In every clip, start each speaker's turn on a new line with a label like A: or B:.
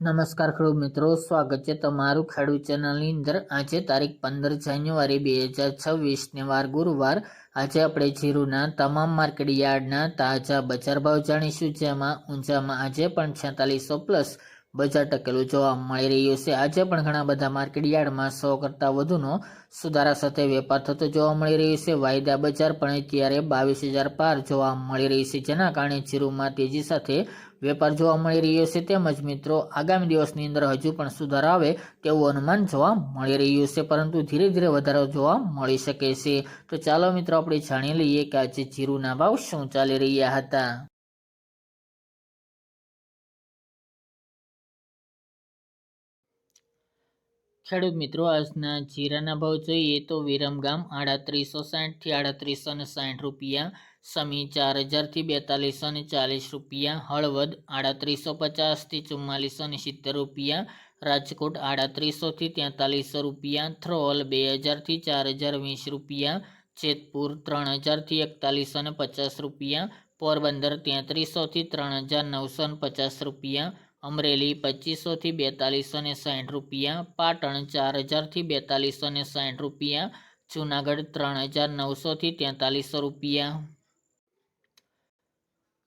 A: નમસ્કાર ખેડૂત મિત્રો, સ્વાગત છે તમારું ખેડૂત ચેનલની અંદર. આજે તારીખ પંદર જાન્યુઆરી બે હજાર છવ્વીસને વાર ગુરુવાર. આજે આપણે જીરુના તમામ માર્કેટ યાર્ડના તાજા બજાર ભાવ જાણીશું, જેમાં ઊંઝામાં આજે પણ છેતાલીસો પ્લસ બજાર ટકેલું જોવા મળી રહ્યું છે. આજે પણ ઘણા બધા માર્કેટ યાર્ડમાં સો કરતાં વધુનો સુધારા સાથે વેપાર થતો જોવા મળી રહ્યો છે. વાયદા બજાર પણ અત્યારે બાવીસ હજાર પાર જોવા મળી રહી છે, જેના કારણે જીરુમાં તેજી સાથે વેપાર જોવા મળી રહ્યો છે તેમજ મિત્રો, આગામી દિવસની અંદર હજુ પણ સુધારો આવે તેવું અનુમાન જોવા મળી રહ્યું છે, પરંતુ ધીરે ધીરે વધારો જોવા મળી શકે છે. તો ચાલો મિત્રો, આપણે જાણી લઈએ કે આજે જીરુના ભાવ શું ચાલી રહ્યા હતા. ખેડૂત મિત્રો, આજના જીરાના ભાવ જોઈએ તો વિરમગામ આડત્રીસો સાઠથી આડત્રીસો ને સાઠ રૂપિયા, સમી ચાર હજારથી બેતાલીસો ને ચાલીસ રૂપિયા, હળવદ આડત્રીસો પચાસથી ચુમ્માલીસો ને સિત્તેર રૂપિયા, રાજકોટ આડત્રીસોથી તેતાલીસો રૂપિયા થ્રોલ બે હજારથી ચાર હજાર વીસ રૂપિયા, જેતપુર ત્રણ હજારથી એકતાલીસો ને પચાસ રૂપિયા, પોરબંદર તેત્રીસોથી ત્રણ હજાર નવસો ને પચાસ રૂપિયા અમરેલી પચીસોથી બેતાલીસો ને સાઠ રૂપિયા, પાટણ ચાર હજારથી બેતાલીસો ને સાઠ રૂપિયા, જુનાગઢ ત્રણ હજાર નવસોથી તેતાલીસો રૂપિયા.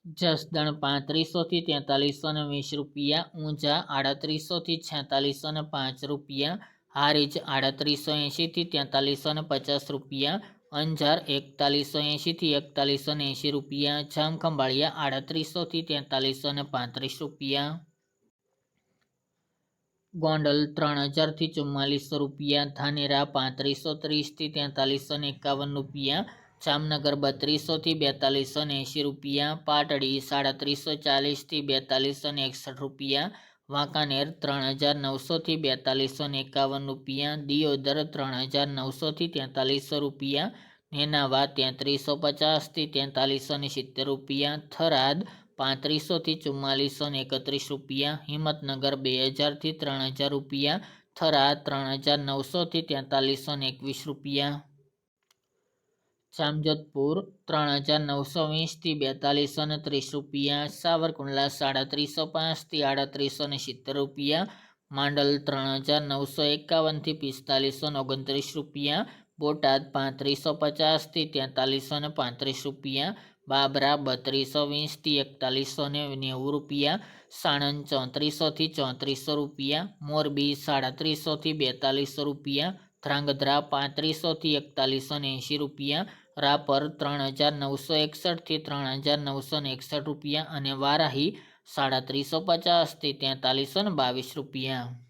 A: જસદણ પાંત્રીસોથી તેતાલીસો ને વીસ રૂપિયા, ઊંઝા આડત્રીસોથી છેતાલીસો ને પાંચ રૂપિયા, હારીજ આડત્રીસો એંશીથી તેતાલીસો ને પચાસ રૂપિયા, અંજાર એકતાલીસો એંશીથી એકતાલીસો ને એંશી રૂપિયા, જામખંભાળિયા આડત્રીસોથી તેતાલીસો ને પાંત્રીસ રૂપિયા. ગોંડલ ત્રણ હજારથી ચુમ્માલીસો રૂપિયા, ધાનેરા પાંત્રીસો ત્રીસથી તેતાલીસો ને એકાવન રૂપિયા, જામનગર બત્રીસોથી બેતાલીસો ને એંશી રૂપિયા, પાટડી સાડત્રીસો ચાલીસથી બેતાલીસો ને એકસઠ રૂપિયા, વાંકાનેર ત્રણ હજાર નવસોથી બેતાલીસો ને એકાવન રૂપિયા, દિયોદર ત્રણ હજાર નવસોથી તેતાલીસો રૂપિયા, નેનાવા તેત્રીસો પચાસથી તેતાલીસો ને સિત્તેર રૂપિયા, થરાદ પાંત્રીસોથી ચુમ્માલીસો ને એકત્રીસ રૂપિયા, હિંમતનગર બે હજારથી ત્રણ હજાર રૂપિયા થરા ત્રણ હજાર નવસોથી તેતાલીસો ને એકવીસ રૂપિયા. જામજોધપુર ત્રણ હજાર નવસો વીસથી બેતાલીસો ને ત્રીસ રૂપિયા, સાવરકુંડલા સાડત્રીસો પાંચથી આડત્રીસો ને સિત્તેર રૂપિયા, માંડલ ત્રણ હજાર નવસો એકાવનથી પિસ્તાલીસો ઓગણત્રીસ રૂપિયા બોટાદ પાંત્રીસો પચાસથી તેતાલીસો ને પાંત્રીસ રૂપિયા, બાબરા બત્રીસો વીસથી એકતાલીસો ને નેવું રૂપિયા, સાણંદ ચોત્રીસોથી ચોત્રીસો રૂપિયા, મોરબી સાડત્રીસોથી બેતાલીસો રૂપિયા, ધ્રાંગધ્રા પાંત્રીસોથી એકતાલીસો ને એંશી રૂપિયા, રાપર ત્રણ હજાર નવસો એકસઠથી ત્રણ હજાર નવસો ને એકસઠ રૂપિયા અને વારાહી સાડત્રીસો પચાસથી તેતાલીસો ને બાવીસ રૂપિયા.